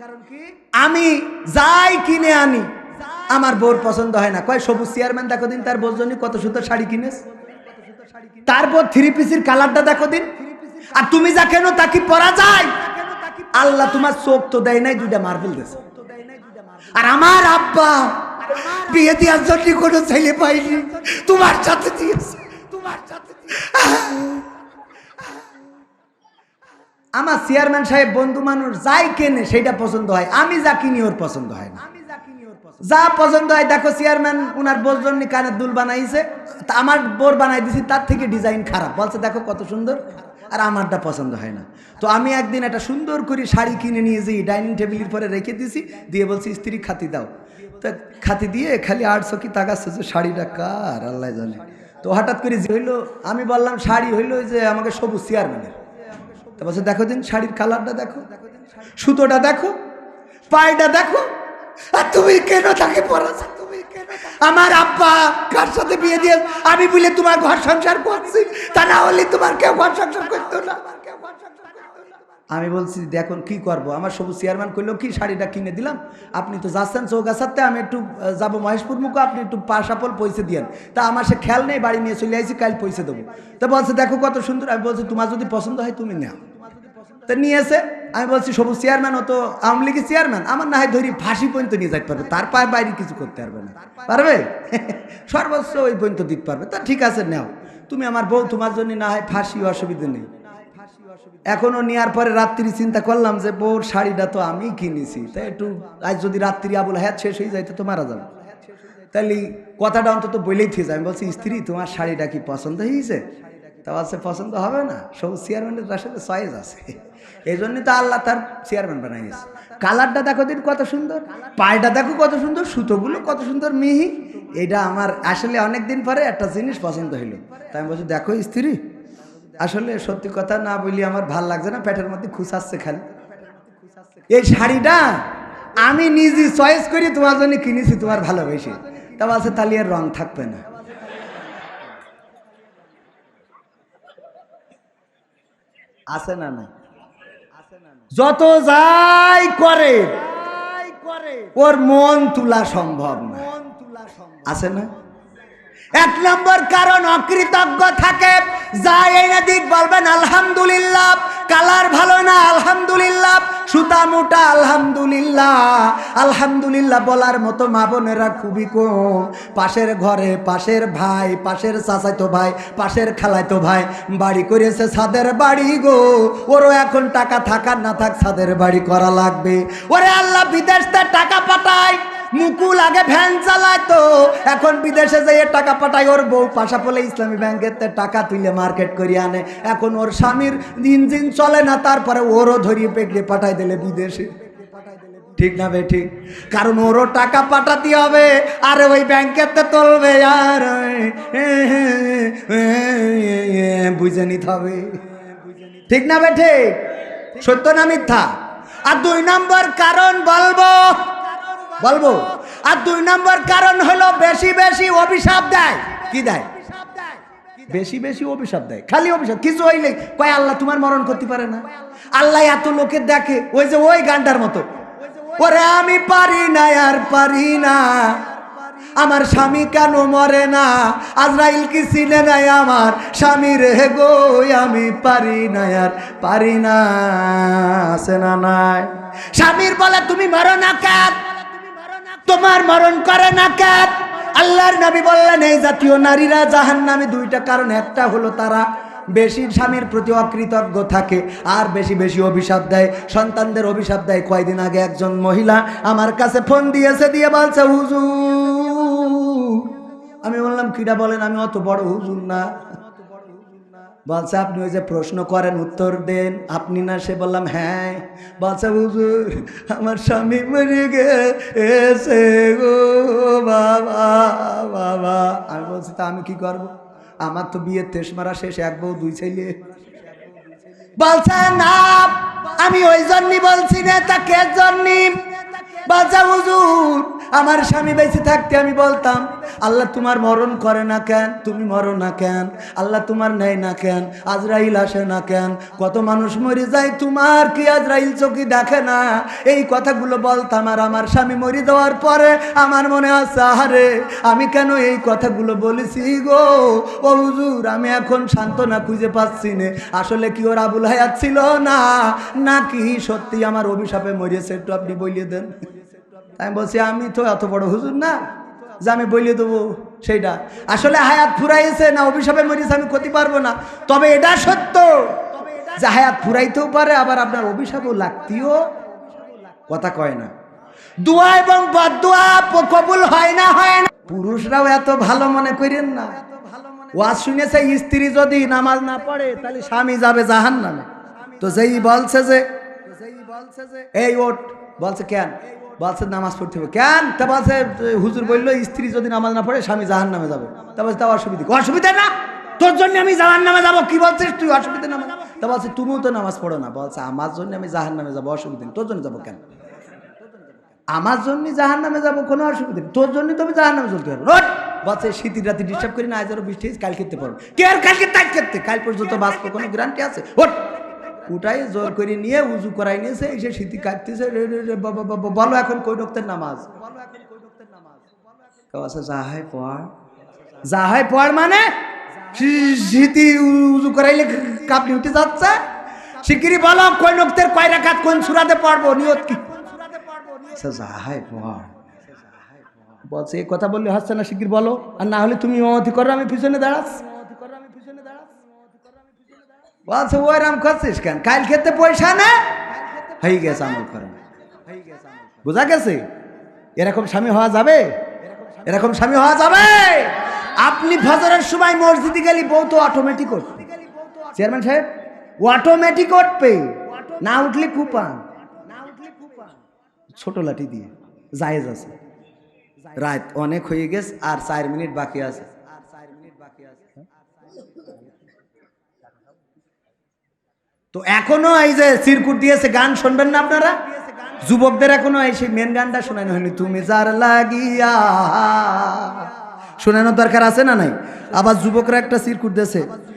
কারণ কি? আমি যাই কিনে আনি, আমার বোর পছন্দ হয় না। কয়, সবুজ চেয়ারম্যান দেখো দিন, তার বোর জন্য কত সুন্দর শাড়ি কিনেস তারপর থ্রি পিসের কালারটা দেখো দিন। আর তুমি যা কেন তা কি পরা যায়? আল্লাহ তোমার চোখ তো দেয় নাই, দুইটা মার্বেল দিয়েছে। আর আমার আব্বা, বিয়ে দেওয়ার জন্য কোনো ছেলে পাইনি তোমার সাথে দিয়েছে। তোমার সাথে আমার চেয়ারম্যান সাহেব বন্ধু মানুষ যাই কেনে সেটা পছন্দ হয়। আমি যা কিনি ওর পছন্দ হয় না। যা পছন্দ। হয় দেখো চেয়ারম্যান উনার বোর জন্য কানের দুল বানাইছে। তা আমার বোর বানাই দিছি তার থেকে ডিজাইন খারাপ। বলছে দেখো কত সুন্দর। আর আমারটা পছন্দ হয় না। তো আমি একদিন একটা সুন্দর করে শাড়ি কিনে নিয়ে যাই ডাইনিং টেবিলের পরে রেখে দিছি দিয়ে বলছি স্ত্রী খাতি দাও। তো খাতি দিয়ে খালি আটশো কি তাকাচ্ছে যে শাড়িটা কার? আল্লাহ জানে। তো হঠাৎ করে যে হইল আমি বললাম শাড়ি হইল যে আমাকে সবুজ চেয়ারম্যানের। তো বলছে, দেখো দিন শাড়ির কালারটা দেখো, সুতোটা দেখো, পায়টা দেখো, আর তুমি কেন তাকে পড়াছো তুমি কেন আমার আব্বা কার সাথে বিয়ে দিয়ে, আমি বলে তোমার ঘর সংসার করছি, তা না হলে তোমার কেউ ঘর সংসার করতো না। আমি বলছি দেখুন কি করব? আমার সবুজ চেয়ারম্যান করল কি শাড়িটা কিনে দিলাম? আপনি তো যাচ্ছেন চৌগাছাতে আমি একটু যাব মহেশপুর মুখো, আপনি একটু পাশাপল পয়সা দিয়েন। তা আমার সে খেয়াল নেই, বাড়ি নিয়ে চলে আসি কাল পয়সা দেবো। তা বলছে, দেখো কত সুন্দর। আমি বলছি, তোমার যদি পছন্দ হয় তুমি নাও। তা নিয়ে এসে আমি বলছি সবুজ চেয়ারম্যান তো আওয়ামী লীগের চেয়ারম্যান আমার না হয় ধরি ফাঁসি পর্যন্ত নিয়ে যেতে পারবে, তার পায়ে বাইরে কিছু করতে পারবে না। পারবে? সর্বোচ্চ ওই পর্যন্ত দিতে পারবে। তা ঠিক আছে, নাও। তুমি আমার বউ, তোমার জন্য না হয় ফাঁসি অসুবিধা নেই। এখনও নেওয়ার পরে রাত্রি চিন্তা করলাম যে বউর শাড়িটা তো আমি কিনেছি। তাই একটু, আজ যদি রাত্রি আবুল হ্যাঁ শেষ হয়ে যাইতে তো মারা যাবে। তাহলে কথাটা অন্তত বলেই থেকে যায়। আমি বলছি, স্ত্রী, তোমার শাড়িটা কি পছন্দ হয়েছে? তা বলছে পছন্দ হবে না। সবুজ চেয়ারম্যানের তার সাথে চয়েস আছে। এই জন্যই তো আল্লাহ তার চেয়ারম্যান বানাইছে কালারটা দেখো দিন কত সুন্দর। পায়টা দেখো কত সুন্দর। সুতোগুলো কত সুন্দর, মিহি। এটা আমার, আসলে অনেক দিন পরে একটা জিনিস পছন্দ হইল। তাই আমি বলছি, দেখো স্ত্রী, আসলে সত্যি কথা না বলি আমার ভালো লাগছে না, পেটের মধ্যে খুশাচ্ছে খালি। এই শাড়িটা আমি নিজে চয়েস করি তোমার জন্য কিনেছি, তোমার ভালোবেসে। তা বলছে তাহলে এর রং থাকবে না। আছে না নাই? যত যাই করে ওর মন তোলা সম্ভব না। আছে না? এক নম্বর কারণ অকৃতজ্ঞ থাকে। যা এই দিক বলবেন, আলহামদুলিল্লাহ। কালার ভালো না, আলহামদুলিল্লাহ। সুতা মোটা, আলহামদুলিল্লাহ। আলহামদুলিল্লাহ বলার মতো মা বোনেরা খুবই কম। পাশের ঘরে পাশের ভাই, পাশের চাচাইতো ভাই, পাশের খালাইতো ভাই। বাড়ি করেছে ছাদের বাড়ি গো। ওরও এখন টাকা থাকার না থাক, ছাদের বাড়ি করা লাগবে। ওরে আল্লাহ, বিদেশ টাকা পাঠায়। মুকুল আগে ভ্যান চালাইতো। এখন বিদেশে যেয়ে টাকা পাঠায়। ওর বউ পাশা পলে ইসলামী ব্যাংকের টাকা তুলে মার্কেট করিয়ে আনে। এখন ওর স্বামীর ইঞ্জিন চলে না, তারপরে ওরও ধরিয়ে পেগড়ে পাঠাই দিলে বিদেশে। ঠিক না বে, ঠিক? কারণ ওরও টাকা পাঠাতে হবে। আর ওই ব্যাংকের তে তুলবে আর বুঝে নিতে হবে। ঠিক না বে, ঠিক? সত্য না মিথ্যা? আর দুই নম্বর কারণ বলব বলব? আর দুই নম্বর কারণ হলো বেশি বেশি অভিশাপ দেয়। কি দেয়? বেশি বেশি অভিশাপ দেয়। খালি অভিশাপ। কিছু হইলে কয় আল্লাহ তোমার মরণ করতে পারে না? আল্লাহ এত লোকে দেখে, ওই যে ওই গানটার মতো। ওরে আমি পারি না, আর পারি না। আমার স্বামী কেন মরে না? আজরাইল কি চিনে নাই আমার? স্বামী রে গো, আমি পারি না, আর পারি না। আছে না নাই? স্বামীর বলে, তুমি মরো না কেন? তোমার মরণ করে না কেন? আল্লাহর নবী বললেন, এই জাতীয় নারীরা জাহান নামে দুইটা কারণ, একটা হলো তারা বেশি স্বামীর প্রতি অকৃতজ্ঞ থাকে আর বেশি বেশি অভিশাপ দেয়। সন্তানদের অভিশাপ দেয়। কয়দিন আগে একজন মহিলা আমার কাছে ফোন দিয়েছে, দিয়ে বলছে, হুজুর। আমি বললাম কিরা বলেন, আমি অত বড় হুজুর না। বলছে, আপনি ওই যে প্রশ্ন করেন, উত্তর দেন। আপনি না, সে বললাম হ্যাঁ। বলছে, হুজুর, আমার স্বামী মরে গেছে গো বাবা বাবা। আমি বলছি, তা আমি কি করব? আমার তো বিয়ের তেস মারা শেষ, এক বউ, দুই ছেলে। বলছে, না, আমি ওই জন্যই বলছি না তা কে জন্যই বাচ্চা হুজুর আমার স্বামী বেঁচে থাকতে আমি বলতাম, আল্লাহ তোমার মরণ করে না কেন? তুমি মরো না কেন? আল্লাহ তোমার নেয় না কেন? আজরাইল আসে না কেন? কত মানুষ মরে যায়, তোমার কি আজরাইল চোখে দেখে না? এই কথাগুলো বলতাম, আর আমার স্বামী মরে যাওয়ার পরে আমার মনে আছে, আহারে, আমি কেন এই কথাগুলো বলেছি গো? ও হুজুর, আমি এখন সান্ত্বনা খুঁজে পাচ্ছি না। আসলে কি ওর আবুল হায়াত ছিল না? নাকি সত্যি আমার অভিশাপে মরিয়েছে একটু আপনি বলিয়ে দেন? আমি বলছি, আমি তো এত বড় হুজুর না, যে আমি বলিয়ে দেবো সেইটা। আসলে হায়াত ফুরাইছে না, অভিশাপে মরিয়েছে আমি ক্ষতি পারব না। তবে এটা সত্য যে হায়াত ফুরাইতেও পারে, আবার আপনার অভিশাপও লাগতেও। কথা কয় না। দোয়া এবং বদুয়া কবুল হয় না হয় না। পুরুষরাও এত ভালো মনে করেন না। ওয়াজ শুনেছে, স্ত্রী যদি নামাজ না পড়ে, তাহলে স্বামী যাবে জাহান নামে তো যেই বলছে যে, এই ওট বলছে কেন? বলছে নামাজ পড়তে হবে। কেন? তা বলছে হুজুর বলল, স্ত্রী যদি নামাজ না পড়ে, স্বামী জাহান নামে যাবে। তা বলছে তা অসুবিধা অসুবিধা না? তোর জন্য আমি জাহান নামে যাব, কি বলছিস তুই? অসুবিধা নামাজ তা বলছে তুমিও তো নামাজ পড়ো না। বলছে, আমার জন্য আমি জাহান নামে যাব, অসুবিধা নেই। তোর জন্য যাব কেন? আমার জন্য জাহান নামে যাব, কোনো অসুবিধা নেই। তোর জন্য তুমি জাহান নামে চলতে পারব বলছে শীতের রাতে ডিস্টার্ব করি না, আজ আরও বৃষ্টি কাল খেতে পারব। কে আর কালকে তাই খেতে কাল পর্যন্ত বাঁচবো, কোনো গ্যারান্টি আছে? ওট উঠাই জোর করে নিয়ে উজু করাই নিয়েছে এসে শীতি কাটতেছে বলো এখন কই রক্তের নামাজ? কেউ আছে যা পড়? পড় মানে? উজু করাইলে যাচ্ছে। বলো কোন পড়ব, নিয়ত কি? বলছে কথা বললে হচ্ছে না, শিগগির বলো। আর না হলে তুমি ইমামতি করো, আমি পিছনে দাঁড়াস বলছে, ওই রাম করছিস কেন? কাল খেতে পয়সা না? হয়ে গেছে আমল করে। বোঝা গেছে? এরকম স্বামী হওয়া যাবে? এরকম স্বামী হওয়া যাবে? আপনি ফজরের সময় মসজিদে গেলে বউ তো অটোমেটিক উঠবে। চেয়ারম্যান সাহেব অটোমেটিক উঠবে। না উঠলে কুপান। ছোট লাঠি দিয়ে। জায়েজ আছে। রাত অনেক হয়ে গেছে আর চার মিনিট বাকি আছে। তো এখনও এই যে সিরকুট দিয়েছে গান শুনবেন না আপনারা? যুবকদের এখনও এই সেই মেন গানটা শোনানো হয়নি। তুমি যার লাগিয়া। শোনানোর দরকার আছে না নাই? আবার যুবকরা একটা সিরকুট দিয়েছে।